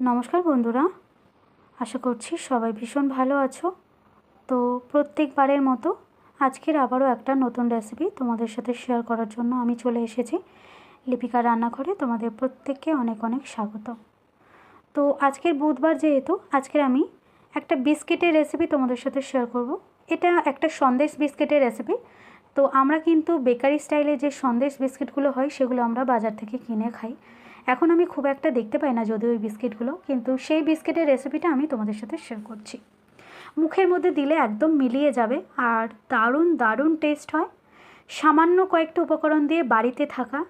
নমস্কার বন্ধুরা, আশা করছি সবাই ভীষণ ভালো আছো। তো প্রত্যেকবারের মতো আজকের আবারও একটা নতুন রেসিপি তোমাদের সাথে শেয়ার করার জন্য আমি চলে এসেছি। লিপিকা রান্নাঘরে তোমাদের প্রত্যেককে অনেক অনেক স্বাগত। তো আজকের বুধবার যেহেতু, আজকের আমি একটা বিস্কিটের রেসিপি তোমাদের সাথে শেয়ার করব। এটা একটা সন্দেশ বিস্কিটের রেসিপি তো আমরা কিন্তু বেকারি স্টাইলে যে সন্দেশ বিস্কিটগুলো হয়, সেগুলো আমরা বাজার থেকে কিনে খাই। এখন আমি খুব একটা দেখতে পাই না যদিও ওই বিস্কিটগুলো, কিন্তু সেই বিস্কিটের রেসিপিটা আমি তোমাদের সাথে শেয়ার করছি। মুখের মধ্যে দিলে একদম মিলিয়ে যাবে আর দারুণ দারুণ টেস্ট হয়। সামান্য কয়েকটা উপকরণ দিয়ে বাড়িতে থাকা,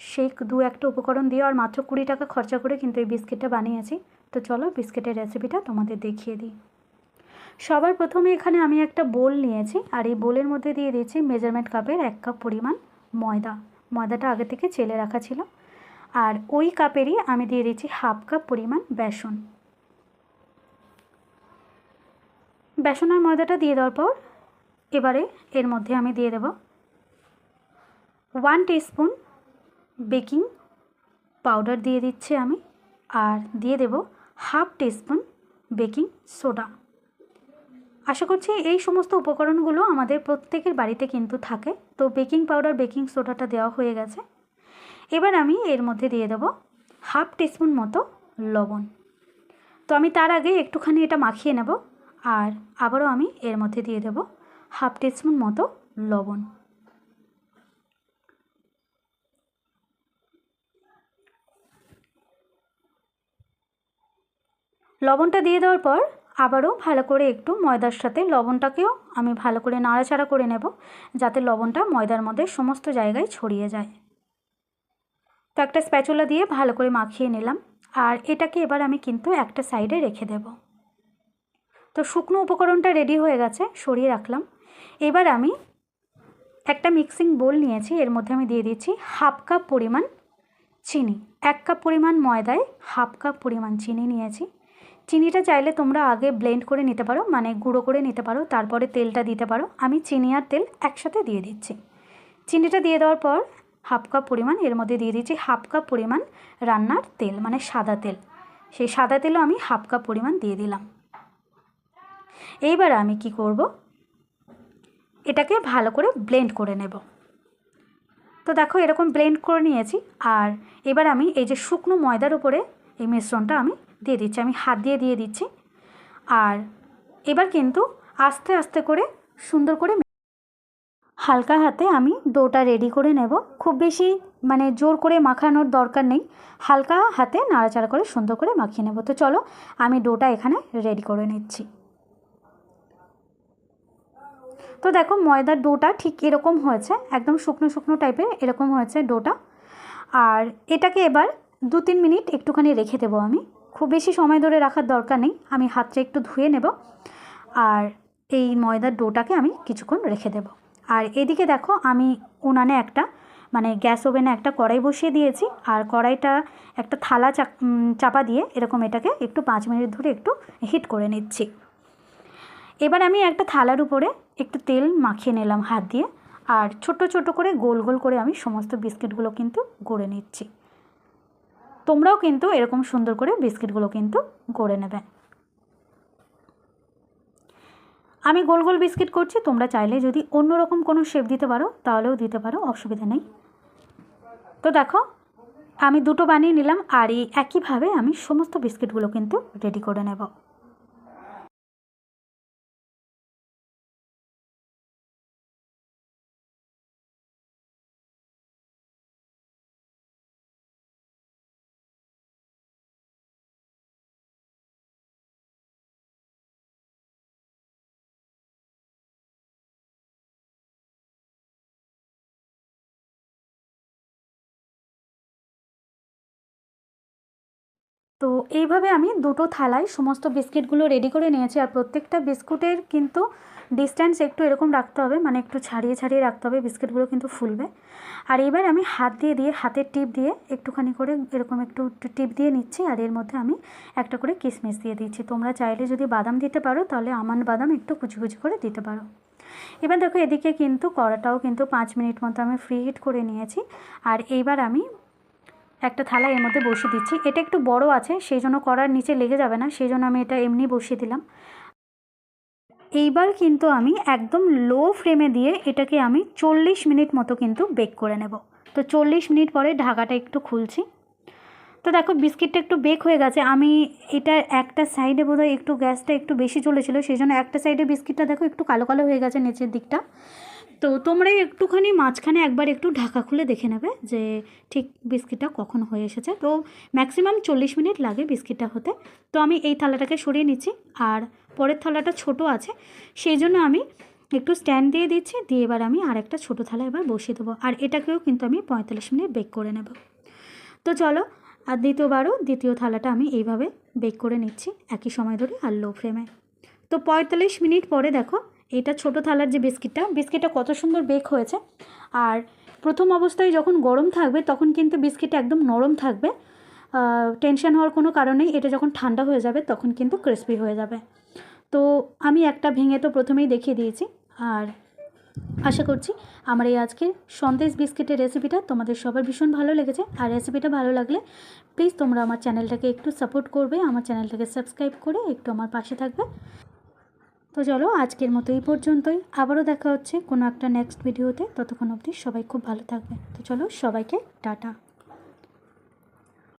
সেই দু একটা উপকরণ দিয়ে আর মাত্র কুড়ি টাকা খরচা করে কিন্তু এই বিস্কিটটা বানিয়েছি। তো চলো বিস্কিটের রেসিপিটা তোমাদের দেখিয়ে দিই। সবার প্রথমে এখানে আমি একটা বোল নিয়েছি আর এই বোলের মধ্যে দিয়ে দিয়েছি মেজারমেন্ট কাপের এক কাপ পরিমাণ ময়দা। ময়দাটা আগে থেকে চেলে রাখা ছিল। আর ওই কাপেরই আমি দিয়ে দিচ্ছি হাফ কাপ পরিমাণ বেসন। বেসন আর ময়দাটা দিয়ে দেওয়ার পর এবারে এর মধ্যে আমি দিয়ে দেব ওয়ান টিস্পুন বেকিং পাউডার দিয়ে দিচ্ছি আমি আর দিয়ে দেব হাফ টিস্পুন বেকিং সোডা আশা করছি এই সমস্ত উপকরণগুলো আমাদের প্রত্যেকের বাড়িতে কিন্তু থাকে। তো বেকিং পাউডার বেকিং সোডাটা দেওয়া হয়ে গেছে। এবার আমি এর মধ্যে দিয়ে দেবো হাফ টিস্পুন মতো লবণ। তো আমি তার আগে একটুখানি এটা মাখিয়ে নেব আর আবারও আমি এর মধ্যে দিয়ে দেব হাফ টিস্পুন মতো লবণ। লবণটা দিয়ে দেওয়ার পর আবারও ভালো করে একটু ময়দার সাথে লবণটাকেও আমি ভালো করে নাড়াচাড়া করে নেব যাতে লবণটা ময়দার মধ্যে সমস্ত জায়গায় ছড়িয়ে যায়। তো একটা স্প্যাচুলা দিয়ে ভালো করে মাখিয়ে নিলাম। আর এটাকে এবার আমি কিন্তু একটা সাইডে রেখে দেব। তো শুকনো উপকরণটা রেডি হয়ে গেছে, সরিয়ে রাখলাম। এবার আমি একটা মিক্সিং বোল নিয়েছি, এর মধ্যে আমি দিয়ে দিচ্ছি হাফ কাপ পরিমাণ চিনি। এক কাপ পরিমাণ ময়দায় হাফ কাপ পরিমাণ চিনি নিয়েছি। চিনিটা চাইলে তোমরা আগে ব্লেন্ড করে নিতে পারো মানে গুঁড়ো করে নিতে পারো, তারপরে তেলটা দিতে পারো। আমি চিনি আর তেল একসাথে দিয়ে দিচ্ছি। চিনিটা দিয়ে দেওয়ার পর হাফ কাপ পরিমাণ, এর মধ্যে দিয়ে দিচ্ছি হাফ কাপ পরিমাণ রান্নার তেল মানে সাদা তেল। সেই সাদা তেলও আমি হাফ কাপ পরিমাণ দিয়ে দিলাম। এইবার আমি কি করব? এটাকে ভালো করে ব্লেন্ড করে নেব। তো দেখো এরকম ব্লেন্ড করে নিয়েছি, আর এবার আমি এই যে শুকনো ময়দার উপরে এই মিশ্রণটা আমি দিয়ে দিচ্ছি, আমি হাত দিয়ে দিয়ে দিচ্ছি। আর এবার কিন্তু আস্তে আস্তে করে সুন্দর করে হালকা হাতে আমি ডোটা রেডি করে নেব। খুব বেশি মানে জোর করে মাখানোর দরকার নেই। হালকা হাতে নাড়াচাড়া করে সুন্দর করে মাখিয়ে নেব। তো চলো, আমি ডোটা এখানে রেডি করে নিচ্ছি। তো দেখো, ময়দার ডোটা ঠিক এরকম হয়েছে, একদম শুকনো শুকনো টাইপের এরকম হয়েছে ডোটা। আর এটাকে এবার দু তিন মিনিট একটুখানি রেখে দেবো আমি। খুব বেশি সময় ধরে রাখার দরকার নেই, আমি হাতটা একটু ধুয়ে নেব। আর এই ময়দার ডোটাকে আমি কিছুক্ষণ রেখে দেব। আর এদিকে দেখো আমি উনানে একটা মানে গ্যাস ওভেনে একটা কড়াই বসিয়ে দিয়েছি, আর কড়াইটা একটা থালা চাপা দিয়ে এরকম এটাকে একটু পাঁচ মিনিট ধরে একটু হিট করে নিচ্ছি। এবার আমি একটা থালার উপরে একটু তেল মাখিয়ে নিলাম হাত দিয়ে, আর ছোট ছোট করে গোল গোল করে আমি সমস্ত বিস্কিটগুলো কিন্তু গড়ে নিচ্ছি। তোমরাও কিন্তু এরকম সুন্দর করে বিস্কিটগুলো কিন্তু গড়ে নেবে। আমি গোল গোল বিস্কিট করছি, তোমরা চাইলে যদি অন্য রকম কোনো শেপ দিতে পারো, তাহলেও দিতে পারো, অসুবিধা নেই। তো দেখো, আমি দুটো বানিয়ে নিলাম, আর এই একইভাবে আমি সমস্ত বিস্কিটগুলো কিন্তু রেডি করে নেব। তো এইভাবে আমি দুটো থালায় সমস্ত বিস্কিটগুলো রেডি করে নিয়েছি আর প্রত্যেকটা বিস্কুটের কিন্তু ডিস্ট্যান্স একটু এরকম রাখতে হবে মানে একটু ছাড়িয়ে ছাড়িয়ে রাখতে হবে, বিস্কিটগুলো কিন্তু ফুলবে। আর এবার আমি হাত দিয়ে দিয়ে, হাতের টিপ দিয়ে একটুখানি করে এরকম একটু টিপ দিয়ে নিচ্ছি আর এর মধ্যে আমি একটা করে কিশমিশ দিয়ে দিচ্ছি। তোমরা চাইলে যদি বাদাম দিতে পারো, তাহলে আমান্ড বাদাম একটু কুচি কুচি করে দিতে পারো। এবার দেখো এদিকে কিন্তু কড়াটাও কিন্তু পাঁচ মিনিট মতো আমি ফ্রি হিট করে নিয়েছি। আর এইবার আমি একটা থালা এর মধ্যে বসিয়ে দিচ্ছি। এটা একটু বড় আছে সেই জন্য কড়ার নিচে লেগে যাবে না সেই জন্য আমি এটা এমনি বসিয়ে দিলাম। এইবার কিন্তু আমি একদম লো ফ্লেমে দিয়ে এটাকে আমি চল্লিশ মিনিট মতো কিন্তু বেক করে নেব। তো চল্লিশ মিনিট পরে ঢাকাটা একটু খুলছি। তো দেখো, বিস্কিটটা একটু বেক হয়ে গেছে। আমি এটা একটা সাইডে বোধহয় একটু গ্যাসটা একটু বেশি চলেছিল সেই জন্য একটা সাইডে বিস্কিটটা দেখো একটু কালো কালো হয়ে গেছে নিচের দিকটা। তো তোমরা একটুখানি মাঝখানে একবার একটু ঢাকা খুলে দেখে নেবে যে ঠিক বিস্কিটটা কখন হয়ে এসেছে। তো ম্যাক্সিমাম চল্লিশ মিনিট লাগে বিস্কিটটা হতে। তো আমি এই থালাটাকে সরিয়ে নিচ্ছি আর পরের থালাটা ছোট আছে, সেই জন্য আমি একটু স্ট্যান্ড দিয়ে দিচ্ছি। দিয়ে এবার আমি আর একটা ছোটো থালা এবার বসিয়ে দেবো আর এটাকেও কিন্তু আমি পঁয়তাল্লিশ মিনিট বেক করে নেব। তো চলো, আর দ্বিতীয়বারও দ্বিতীয় থালাটা আমি এইভাবে বেক করে নিচ্ছি, একই সময় ধরে আর লো ফ্লেমে তো পঁয়তাল্লিশ মিনিট পরে দেখো এটা ছোটো থালার যে বিস্কিটটা বিস্কিটটা কত সুন্দর বেক হয়েছে। আর প্রথম অবস্থায় যখন গরম থাকবে, তখন কিন্তু বিস্কিটটা একদম নরম থাকবে। টেনশন হওয়ার কোনো কারণেই এটা যখন ঠান্ডা হয়ে যাবে, তখন কিন্তু ক্রিস্পি হয়ে যাবে। তো আমি একটা ভেঙে তো প্রথমেই দেখিয়ে দিয়েছি। আর আশা করছি আমার এই আজকের সন্দেশ বিস্কিটের রেসিপিটা তোমাদের সবার ভীষণ ভালো লেগেছে। আর রেসিপিটা ভালো লাগলে প্লিজ তোমরা আমার চ্যানেলটাকে একটু সাপোর্ট করবে, আমার চ্যানেলটাকে সাবস্ক্রাইব করে একটু আমার পাশে থাকবে। তো চলো আজকের মতো এই পর্যন্তই। আবারও দেখা হচ্ছে কোনো একটা নেক্সট ভিডিওতে ততক্ষণ অবধি সবাই খুব ভালো থাকবে। তো চলো সবাইকে টাটা।